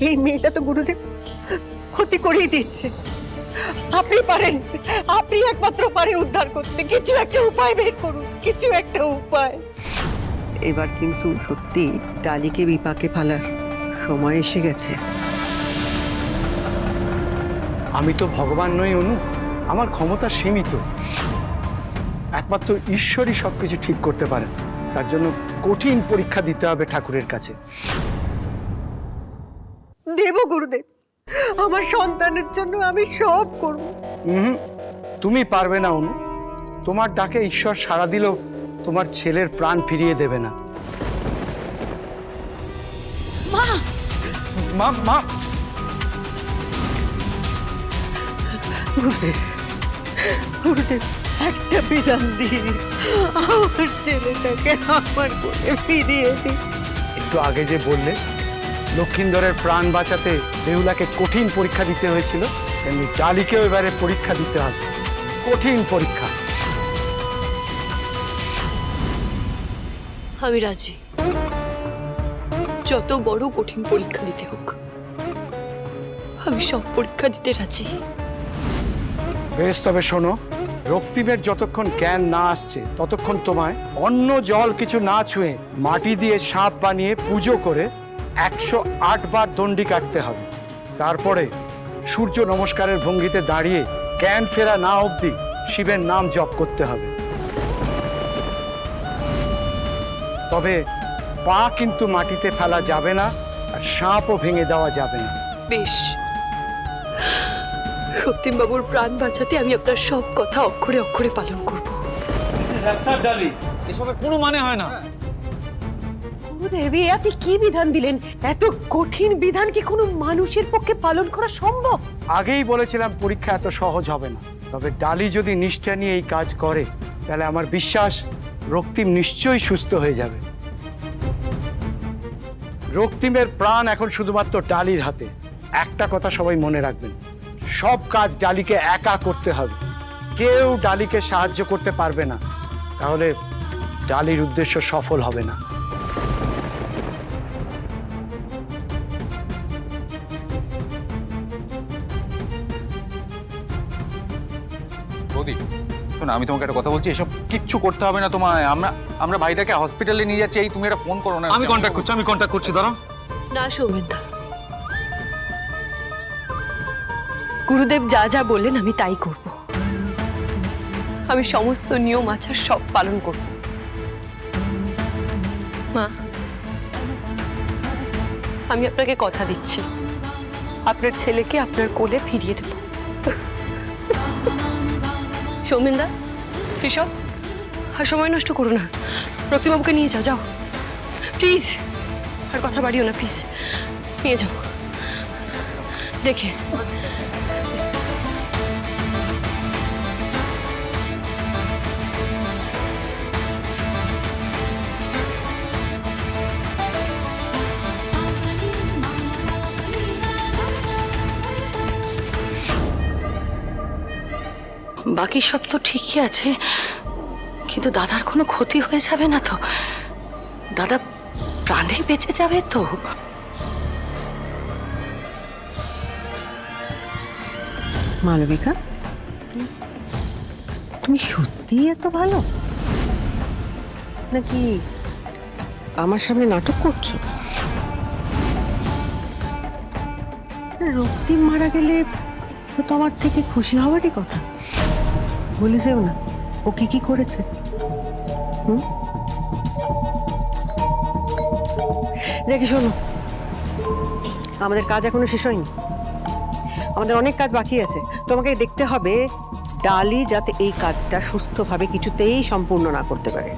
এই মেয়েটা তো গুরুদেব ক্ষতি করেই দিচ্ছে। আপনি পারেন, আপনি একমাত্র পারেন উদ্ধার করতে। কিছু একটা উপায় বের করুন, কিছু একটা উপায়। এবার কিন্তু সত্যি ডালিকে বিপাকে ফেলার সময় এসে গেছে। আমি তো ভগবান নই, অনু। আমার ক্ষমতা সীমিত। একমাত্র ঈশ্বরই সব কিছু ঠিক করতে পারেন। তার জন্য কঠিন পরীক্ষা দিতে হবে ঠাকুরের কাছে। দেব গুরুদেব। আমার সন্তানের জন্য আমি সব করব। হুম তুমি পারবে না অনু। তোমার ডাকে ঈশ্বর সাড়া দিলেও তোমার ছেলের প্রাণ ফিরিয়ে দেবে না। মা! মা মা! গুরুদেব গুরুদেব একটা বিধান দিন। আমার ছেলেটাকে আমার কোলে ফিরিয়ে দিন। একটু আগে যে বললে লক্ষিন্দরের প্রাণ বাঁচাতে বেহুলাকে কঠিন পরীক্ষা দিতে হয়েছিল তেমনি ডালিকেও এবারে পরীক্ষা দিতে হবে। কঠিন পরীক্ষা। আমি রাজি। যত বড় কঠিন পরীক্ষা দিতে হোক আমি সব পরীক্ষা দিতে রাজি। বেশ তবে শোনো রক্তিমের যতক্ষণ জ্ঞান না আসছে ততক্ষণ তোমায় অন্য জল কিছু না ছুঁয়ে মাটি দিয়ে সাপ বানিয়ে পুজো করে একশো আট বার দণ্ডি কাটতে হবে। তারপরে সূর্য নমস্কারের ভঙ্গিতে দাঁড়িয়ে জ্ঞান ফেরা না অবধি শিবের নাম জপ করতে হবে। তবে পা কিন্তু মাটিতে ফেলা যাবে না আর সাপও ভেঙে দেওয়া যাবে না। বেশ। রক্তিম বাবুর প্রাণ বাঁচাতে আমি আপনার সব কথা অক্ষরে অক্ষরে পালন করব। ডালি এসবের কোনো মানে হয় না। দেবী, আপনি কি বিধান দিলেন? এত কঠিন বিধান কি কোনো মানুষের পক্ষে পালন করা সম্ভব? আগেই বলেছিলাম, পরীক্ষা এত সহজ হবে না। তবে ডালি যদি নিষ্ঠা নিয়ে এই কাজ করে, তাহলে আমার বিশ্বাস রক্তিম নিশ্চয়ই সুস্থ হয়ে যাবে। রক্তিমের প্রাণ এখন শুধুমাত্র ডালির হাতে। একটা কথা সবাই মনে রাখবেন, সব কাজ ডালিকে একা করতে হবে। কেউ ডালিকে সাহায্য করতে পারবে না। তাহলে ডালির উদ্দেশ্য সফল হবে না। বৌদি শোনো আমি তোমাকে একটা কথা বলছি এসব কিচ্ছু করতে হবে না তোমায়। আমরা আমরা ভাইটাকে হসপিটালে নিয়ে যাচ্ছি এই তুমি একটা ফোন করো না। আমি কন্ট্যাক্ট করছি আমি কন্ট্যাক্ট করছি দাঁড়াও। না সৌমেনদা গুরুদেব যা যা বললেন আমি তাই করব। আমি সমস্ত নিয়ম আচার সব পালন করব। মা আমি আপনাকে কথা দিচ্ছি। আপনার ছেলেকে আপনার কোলে ফিরিয়ে দেব। সৌমেনদা কৃষক আর সময় নষ্ট করো না। রক্তিমাবুকে নিয়ে যাও যাও। প্লিজ আর কথা বাড়িও না প্লিজ নিয়ে যাও। দেখে। বাকি সব তো ঠিকই আছে, কিন্তু দাদার কোনো ক্ষতি হয়ে যাবে না তো। দাদা প্রাণে বেঁচে যাবে তো। মালবিকা, তুমি সত্যিই এত ভালো? নাকি আমার সামনে নাটক করছ? রক্তিম মারা গেলে তো তোমার থেকে খুশি হওয়ারই কথা। বলে যেও না। ও কি কি করেছে? হুম? দেখি, শোনো। আমাদের কাজ এখনও শেষ হয়নি। আমাদের অনেক কাজ বাকি আছে। তোমাকে দেখতে হবে ডালি যাতে এই কাজটা সুস্থভাবে কিছুতেই সম্পূর্ণ না করতে পারে।